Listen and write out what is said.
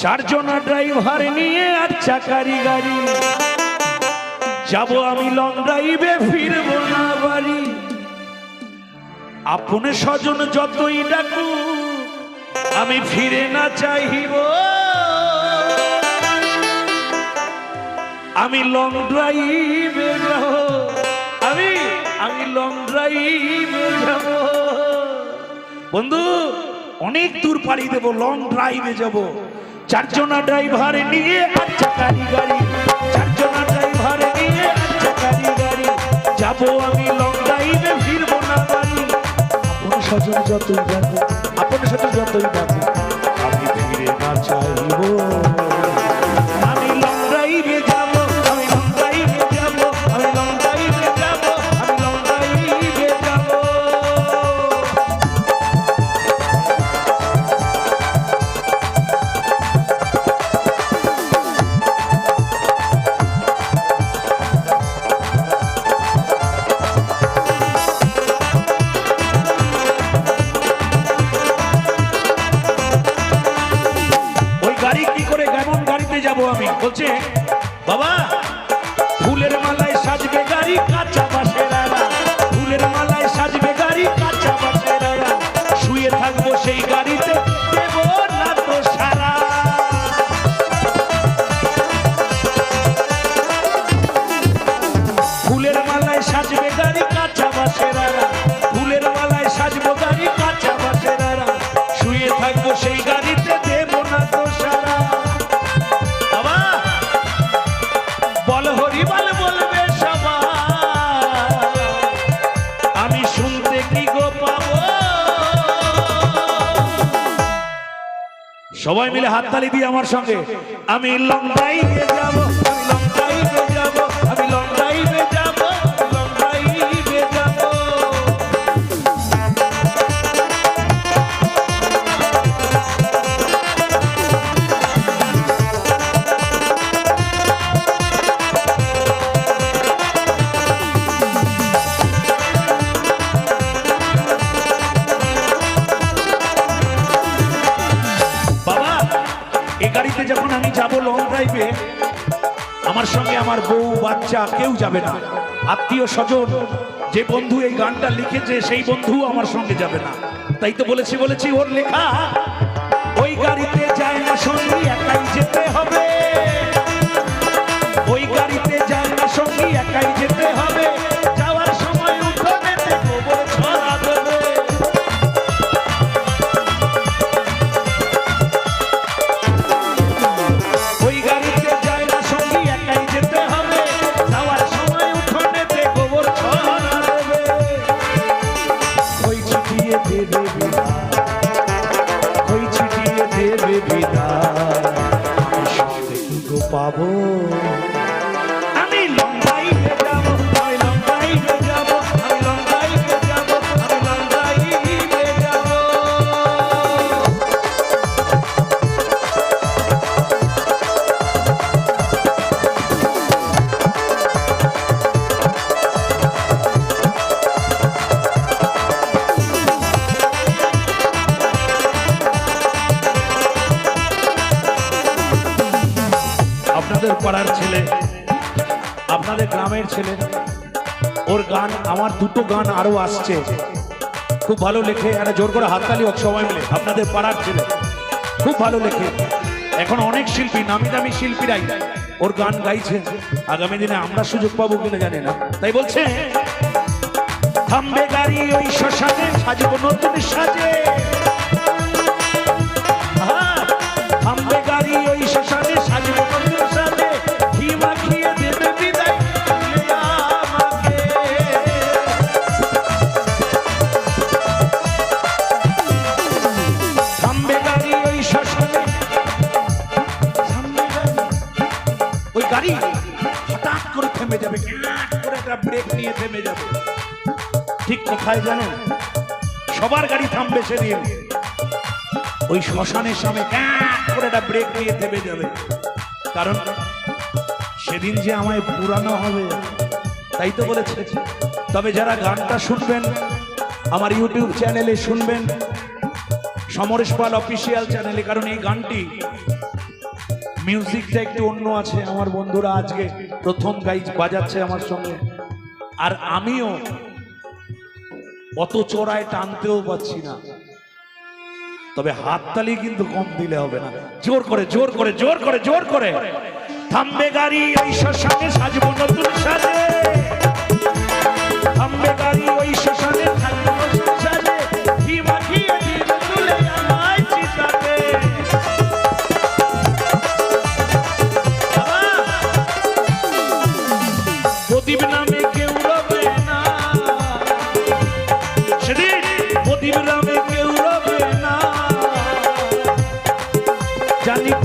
চারজনা driver নিয়ে আর চাকারি গাড়ি। যাব আমি লং ড্রাইভে ফিরবো না বাড়ি। আপনে স্বজন যতই ডাকু আমি ফিরে না চাইব। আমি লং ড্রাইভে যাব। আমি আমি লং ড্রাইভে যাব। বন্ধু, অনেক দূর পাড়ি দেব লং ড্রাইভে যাব। চারজনা ড্রাইভার নিয়ে আচ্ছা গাড়ি গাড়ি। চারজনা ড্রাইভার নিয়ে আচ্ছা গাড়ি গাড়ি। যাব আমি লং ড্রাইভে ফিরবো না বাড়ি আপন স্বজন যতই যাবে আপন স্বজন যতই ডাকে ফুলের মালায় সাজবে গাড়ি, কাঁচা ফুলের মালায় সাজবে গাড়ি, কাঁচা শুয়ে থাকব সেই গাড়িতে ফুলের মালায় কাঁচা ফুলের মালায় গাড়ি শুয়ে থাকব সেই সবাই মিলে হাততালি দিয়ে আমার সঙ্গে। আমি লম্বাই যাব। এ গাড়িতে যখন আমি যাব লং ড্রাইভে আমার সঙ্গে আমার বউ, বাচ্চা, কেউ যাবে না। আত্মীয় স্বজন, যে বন্ধু এই গানটা লিখেছে, সেই বন্ধু আমার সঙ্গে যাবে না। তাই তো বলেছি বলেছি, ওর লেখা, ওই গাড়িতে যায় না সঙ্গী, একাই যেতে হবে। ওই গাড়িতে যায় না সঙ্গী, একাই পাবো। পাড়ার ছেলে, আপনাদের গ্রামের ছেলে, ওর গান, আমার দুটো গান আরও আসছে। খুব ভালো লেখে একটা জোর করে হাততালি হোক, সবাই মিলে, আপনাদের পাড়ার ছেলে। খুব ভালো লেখে। এখন অনেক শিল্পী, নামি দামি শিল্পীরাই ওর গান গাইছে। আগামী দিনে আমরা সুযোগ পাবো কিনা জানি না। তাই বলছে, থামবে গাড়ি ওই সাজবো নতুন সাজে। যাবে করে একটা ব্রেক নিয়ে থেমে যাবে। ঠিক কোথায় জানেন? সবার গাড়ি থামবে সেদিন। ওই শ্মশানের সামনে করে একটা ব্রেক নিয়ে থেমে যাবে। কারণ সেদিন যে আমায় পুরানো হবে, তাই তো বলেছে তবে যারা গানটা শুনবেন, আমার ইউটিউব চ্যানেলে শুনবেন, সমরেশ পাল অফিসিয়াল চ্যানেলে কারণ এই গানটি মিউজিকটা একটু অন্য আছে, আমার বন্ধুরা আজকে প্রথম গাইজ বাজাচ্ছে আমার সঙ্গে। আর আমিও অত চড়ায় টানতেও পাচ্ছি না। তবে হাততালি কিন্তু কম দিলে হবে না। জোর করে জোর করে জোর করে জোর করে। থামবে গাড়ি ঐশ্বর সাথে সাজবো নতুন সাজে। Janik